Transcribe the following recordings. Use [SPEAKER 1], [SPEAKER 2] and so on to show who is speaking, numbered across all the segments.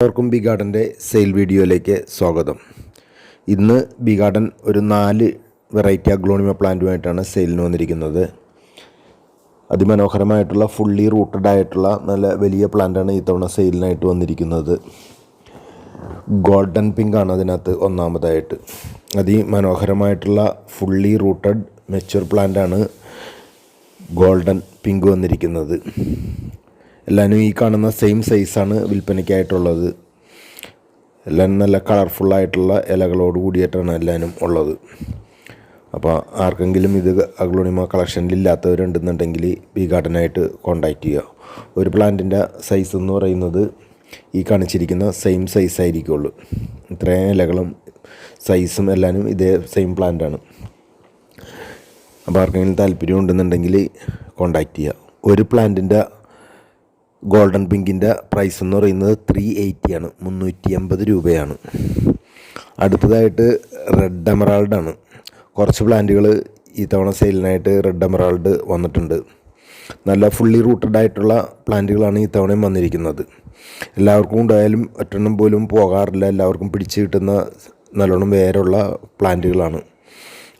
[SPEAKER 1] എല്ലാവർക്കും B ഗാർഡന്റെ sale വീഡിയോയിലേക്ക് സ്വാഗതം. ഇന്ന് ബി ഗാർഡൻ ഒരു നാല് വെറൈറ്റി അഗ്ലോണിമ പ്ലാന്റുമായിട്ടാണ് സെയിലിന് വന്നിരിക്കുന്നത്. അതിമനോഹരമായിട്ടുള്ള ഫുള്ളി റൂട്ടഡ് ആയിട്ടുള്ള നല്ല വലിയ പ്ലാന്റാണ് ഈ തവണ സെയിലിനായിട്ട് വന്നിരിക്കുന്നത്. ഗോൾഡൻ പിങ്ക് ആണ് അതിനകത്ത് ഒന്നാമതായിട്ട്. അതിമനോഹരമായിട്ടുള്ള ഫുള്ളി റൂട്ടഡ് മെച്യൂർ പ്ലാന്റാണ് ഗോൾഡൻ പിങ്ക് വന്നിരിക്കുന്നത്. എല്ലാവരും ഈ കാണുന്ന സെയിം സൈസാണ് വിൽപ്പനയ്ക്കായിട്ടുള്ളത്. എല്ലാം നല്ല കളർഫുള്ളായിട്ടുള്ള ഇലകളോട് കൂടിയിട്ടാണ് എല്ലാവരും ഉള്ളത്. അപ്പോൾ ആർക്കെങ്കിലും ഇത് അഗ്ലോണിമ കളക്ഷനിൽ ഇല്ലാത്തവരുണ്ടെന്നുണ്ടെങ്കിൽ ബി ഗാർഡനായിട്ട് കോണ്ടാക്ട് ചെയ്യുക. ഒരു പ്ലാന്റിന്റെ സൈസ് എന്ന് പറയുന്നത് ഈ കാണിച്ചിരിക്കുന്ന സെയിം സൈസ് ആയിരിക്കുള്ളൂ. ഇത്രയും ഇലകളും സൈസും എല്ലാവരും ഇതേ സെയിം പ്ലാന്റാണ് അപ്പോൾ ആർക്കെങ്കിലും താല്പര്യം ഉണ്ടെന്നുണ്ടെങ്കിൽ കോണ്ടാക്ട് ചെയ്യുക. ഒരു പ്ലാന്റിന്റെ ഗോൾഡൻ പിങ്കിന്റെ പ്രൈസ് എന്ന് പറയുന്നത് ത്രീ എയ്റ്റിയാണ് മുന്നൂറ്റി എൺപത് രൂപയാണ്. അടുത്തതായിട്ട് റെഡ് എമറാൾഡാണ് കുറച്ച് പ്ലാന്റുകൾ ഈ തവണ സെയിലിനായിട്ട് റെഡ് എമറാൾഡ് വന്നിട്ടുണ്ട്. നല്ല ഫുള്ളി റൂട്ടഡ് ആയിട്ടുള്ള പ്ലാന്റുകളാണ് ഈ തവണയും വന്നിരിക്കുന്നത്. എല്ലാവർക്കും ഉണ്ടായാലും ഒറ്റെണ്ണം പോലും പോകാറില്ല. എല്ലാവർക്കും പിടിച്ച് കിട്ടുന്ന നല്ലോണം വേരുള്ള പ്ലാന്റുകളാണ്.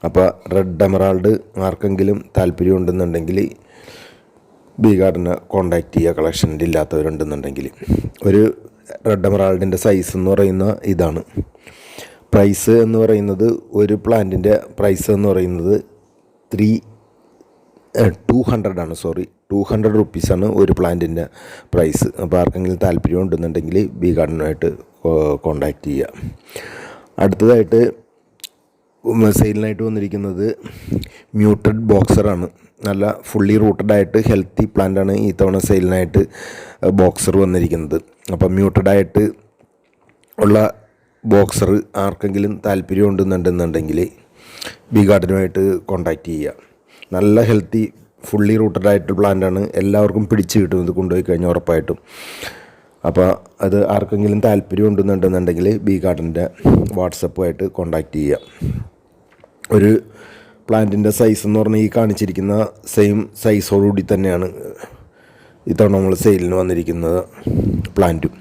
[SPEAKER 1] അപ്പോൾ റെഡ് എമറാൾഡ് ആർക്കെങ്കിലും താല്പര്യം ഉണ്ടെന്നുണ്ടെങ്കിൽ ബി ഗാർഡനെ കോണ്ടാക്ട് ചെയ്യുക കളക്ഷനിൽ ഇല്ലാത്തവരുണ്ടെന്നുണ്ടെങ്കിൽ. ഒരു റെഡ് എമറാൾഡിന്റെ സൈസ് എന്ന് പറയുന്ന ഇതാണ്. പ്രൈസ് എന്ന് പറയുന്നത് ഒരു പ്ലാന്റിന്റെ പ്രൈസ് എന്ന് പറയുന്നത് ത്രീ ടു ഹൺഡ്രഡ് ആണ് സോറി ടു ഹൺഡ്രഡ് റുപ്പീസാണ് ഒരു പ്ലാന്റിന്റെ പ്രൈസ് അപ്പോൾ ആർക്കെങ്കിലും താല്പര്യം ഉണ്ടെന്നുണ്ടെങ്കിൽ ബി ഗാർഡനുമായിട്ട് കോണ്ടാക്ട് ചെയ്യുക. അടുത്തതായിട്ട് സെയിലിനായിട്ട് വന്നിരിക്കുന്നത് മ്യൂട്ടഡ് ബോക്സറാണ് നല്ല ഫുള്ളി റൂട്ടഡ് ആയിട്ട് ഹെൽത്തി പ്ലാന്റാണ് ഈ തവണ സെയിലിനായിട്ട് ബോക്സർ വന്നിരിക്കുന്നത്. അപ്പം മ്യൂട്ടഡ് ആയിട്ട് ഉള്ള ബോക്സർ ആർക്കെങ്കിലും താല്പര്യം ഉണ്ടെന്നുണ്ടെന്നുണ്ടെങ്കിൽ ബി ഗാർഡനുമായിട്ട് കോണ്ടാക്റ്റ് ചെയ്യുക. നല്ല ഹെൽത്തി ഫുള്ളി റൂട്ടഡ് ആയിട്ട് പ്ലാന്റാണ് എല്ലാവർക്കും പിടിച്ച് കിട്ടും ഇത് കൊണ്ടുപോയി കഴിഞ്ഞാൽ ഉറപ്പായിട്ടും. അപ്പോൾ അത് ആർക്കെങ്കിലും താല്പര്യം ഉണ്ടെന്നുണ്ടെന്നുണ്ടെങ്കിൽ ബി ഗാർഡന്റെ വാട്സപ്പുമായിട്ട് കോണ്ടാക്റ്റ് ചെയ്യുക. ഒരു പ്ലാന്റിന്റെ സൈസ് എന്ന് പറഞ്ഞാൽ ഈ കാണിച്ചിരിക്കുന്ന സെയിം സൈസോടുകൂടി തന്നെയാണ് ഇത്തവണ നമ്മൾ സെയിലിന് വന്നിരിക്കുന്നത് പ്ലാന്റും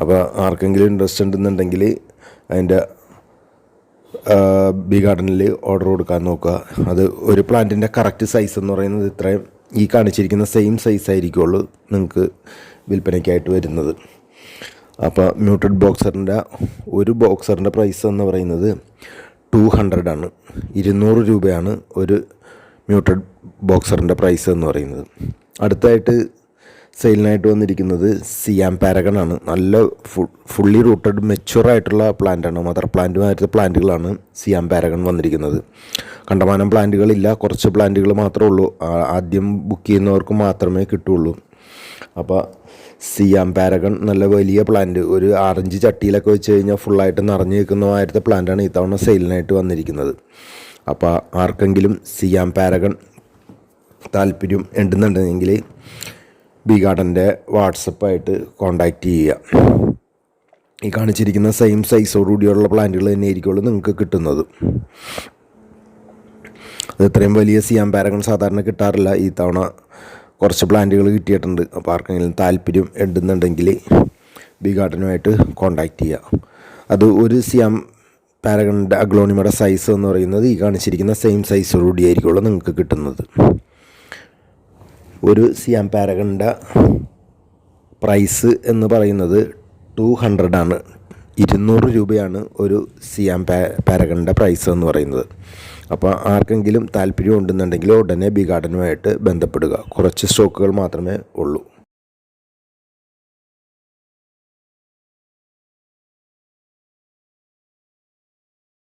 [SPEAKER 1] അപ്പോൾ ആർക്കെങ്കിലും ഇൻട്രസ്റ്റ് ഉണ്ടെന്നുണ്ടെങ്കിൽ അതിന്റെ ബി ഗാർഡനിൽ ഓർഡർ കൊടുക്കാൻ നോക്കുക. അത് ഒരു പ്ലാന്റിന്റെ കറക്റ്റ് സൈസ് എന്ന് പറയുന്നത് ഇത്രയും ഈ കാണിച്ചിരിക്കുന്ന സെയിം സൈസ് ആയിരിക്കുള്ളൂ നിങ്ങൾക്ക് വിൽപ്പനയ്ക്കായിട്ട് വരുന്നത്. അപ്പോൾ മ്യൂട്ടഡ് ബോക്സറിന്റെ ഒരു ബോക്സറിന്റെ പ്രൈസ് എന്ന് പറയുന്നത് ടു ഹൺഡ്രഡ് ആണ്. ഇരുന്നൂറ് രൂപയാണ് ഒരു മ്യൂട്ടഡ് ബോക്സറിന്റെ പ്രൈസ് എന്ന് പറയുന്നത്. അടുത്തായിട്ട് സെയിലിനായിട്ട് വന്നിരിക്കുന്നത് സിയാം പാരഗൺ ആണ്. നല്ല ഫുള്ളി റൂട്ടഡ് മെച്ചുവർ ആയിട്ടുള്ള പ്ലാന്റാണ് മദർ പ്ലാന്റുമായിട്ട് പ്ലാന്റുകളാണ് സിയാം പാരഗൺ വന്നിരിക്കുന്നത്. കണ്ടമാനം പ്ലാന്റുകളില്ല. കുറച്ച് പ്ലാന്റുകൾ മാത്രമേ ഉള്ളൂ. ആദ്യം ബുക്ക് ചെയ്യുന്നവർക്ക് മാത്രമേ കിട്ടുള്ളൂ അപ്പോൾ സിയാം പാരഗൺ നല്ല വലിയ പ്ലാന്റ് ഒരു ആറഞ്ച് ചട്ടിയിലൊക്കെ വെച്ച് കഴിഞ്ഞാൽ ഫുള്ളായിട്ട് നിറഞ്ഞു നിൽക്കുന്ന പ്ലാന്റാണ് പ്ലാന്റാണ് ഇത്തവണ സെയിലിനായിട്ട് വന്നിരിക്കുന്നത്. അപ്പോൾ ആർക്കെങ്കിലും സിയാം പാരഗൺ താല്പര്യം ഉണ്ടെന്നുണ്ടെങ്കിൽ ബി ഗാർഡന്റെ വാട്സപ്പായിട്ട് കോണ്ടാക്റ്റ് ചെയ്യുക. ഈ കാണിച്ചിരിക്കുന്ന സെയിം സൈസോടുകൂടിയുള്ള പ്ലാന്റുകൾ തന്നെ ആയിരിക്കുള്ളൂ നിങ്ങൾക്ക് കിട്ടുന്നത്. അത് ഇത്രയും വലിയ സിയാം പാരഗൺ സാധാരണ കിട്ടാറില്ല. ഈ തവണ കുറച്ച് പ്ലാന്റുകൾ കിട്ടിയിട്ടുണ്ട്. അപ്പോൾ ആർക്കെങ്കിലും താല്പര്യം ഉണ്ടെന്നുണ്ടെങ്കിൽ ബി ഗാർഡനുമായിട്ട് കോണ്ടാക്റ്റ് ചെയ്യുക അത് ഒരു സിയാം പാരഗണിന്റെ അഗ്ലോണിമയുടെ സൈസ് എന്ന് പറയുന്നത് ഈ കാണിച്ചിരിക്കുന്ന സെയിം സൈസോടുകൂടി ആയിരിക്കുള്ളൂ നിങ്ങൾക്ക് കിട്ടുന്നത്. ഒരു സിയാം പാരഗണിന്റെ പ്രൈസ് എന്ന് പറയുന്നത് ടു ഹൺഡ്രഡാണ് ഇരുന്നൂറ് രൂപയാണ് ഒരു സിയാം പാ പാരഗണിന്റെ പ്രൈസ് എന്ന് പറയുന്നത്. അപ്പോൾ ആർക്കെങ്കിലും താല്പര്യം ഉണ്ടെന്നുണ്ടെങ്കിൽ ഉടനെ ബി ഗാർഡനുമായിട്ട് ബന്ധപ്പെടുക. കുറച്ച് സ്റ്റോക്കുകൾ മാത്രമേ ഉള്ളൂ.